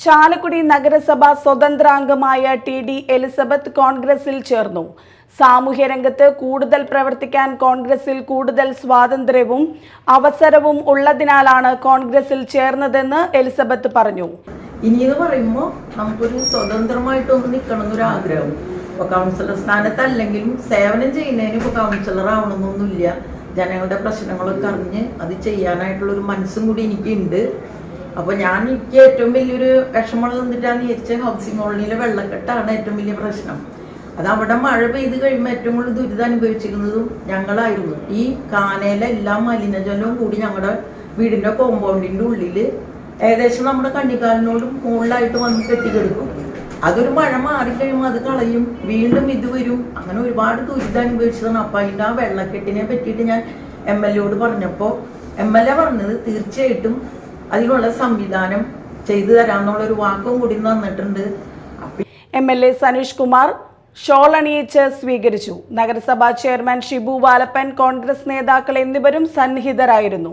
ചാലക്കുടി നഗരസഭ സ്വതന്ത്രാംഗമായ T D Elizabeth കോൺഗ്രസിൽ ചേർന്നു. സാമൂഹ്യ രംഗത്ത് കൂടുതൽ പ്രവർത്തിക്കാൻ കോൺഗ്രസിൽ കൂടുതൽ സ്വാതന്ത്ര്യവും അവസരവും ഉള്ളതിനാലാണ് കോൺഗ്രസിൽ ചേർന്നതെന്ന് എലിസബത്ത് പറഞ്ഞു. ഇനി എന്ന് പറയുമ്പോൾ നമുക്കൊരു സ്വതന്ത്രമായിട്ടൊന്ന് നിൽക്കണം എന്നൊരു ആഗ്രഹം. ഇപ്പൊ കൗൺസിലർ സ്ഥാനത്തല്ലെങ്കിലും സേവനം ചെയ്യുന്നതിന് ഇപ്പൊ കൗൺസിലർ ആവണമെന്നൊന്നുമില്ല. ജനങ്ങളുടെ പ്രശ്നങ്ങളൊക്കെ അറിഞ്ഞ് അത് ചെയ്യാനായിട്ടുള്ളൊരു മനസ്സും കൂടി എനിക്കുണ്ട്. അപ്പൊ ഞാൻ എനിക്ക് ഏറ്റവും വലിയൊരു വിഷമമുള്ളത് തന്നിട്ടാന്ന് വിചാരിച്ച ഹൗസിംഗ് കോളനിയിലെ വെള്ളക്കെട്ടാണ് ഏറ്റവും വലിയ പ്രശ്നം. അത് അവിടെ മഴ പെയ്ത് കഴിയുമ്പോൾ ഏറ്റവും കൂടുതൽ ദുരിതം അനുഭവിച്ചിരുന്നതും ഞങ്ങളായിരുന്നു. ഈ കാനയിലെ എല്ലാ മലിനജലവും കൂടി ഞങ്ങളുടെ വീടിന്റെ കോമ്പൗണ്ടിന്റെ ഉള്ളിൽ ഏകദേശം നമ്മുടെ കണ്ണിക്കാലിനോടും മുകളിലായിട്ട് വന്ന് കെട്ടിക്കെടുക്കും. അതൊരു മഴ മാറിക്കഴിയുമ്പോൾ അത് കളയും വീണ്ടും ഇത് വരും. അങ്ങനെ ഒരുപാട് ദുരിതം അനുഭവിച്ചതാണ്. അപ്പം അതിന്റെ ആ വെള്ളക്കെട്ടിനെ പറ്റിയിട്ട് ഞാൻ എം എൽ എയോട് പറഞ്ഞപ്പോൾ എം എൽ എ പറഞ്ഞത് തീർച്ചയായിട്ടും അതിനുള്ള സംവിധാനം ചെയ്തു തരാമെന്നുള്ള ഒരു വാക്കും കൂടി തന്നിട്ടുണ്ട്. M L A Sanish Kumar shawl അണിയിച്ച് സ്വീകരിച്ചു. നഗരസഭാ ചെയർമാൻ ഷിബു വാലപ്പൻ കോൺഗ്രസ് നേതാക്കൾ എന്നിവരും സന്നിഹിതരായിരുന്നു.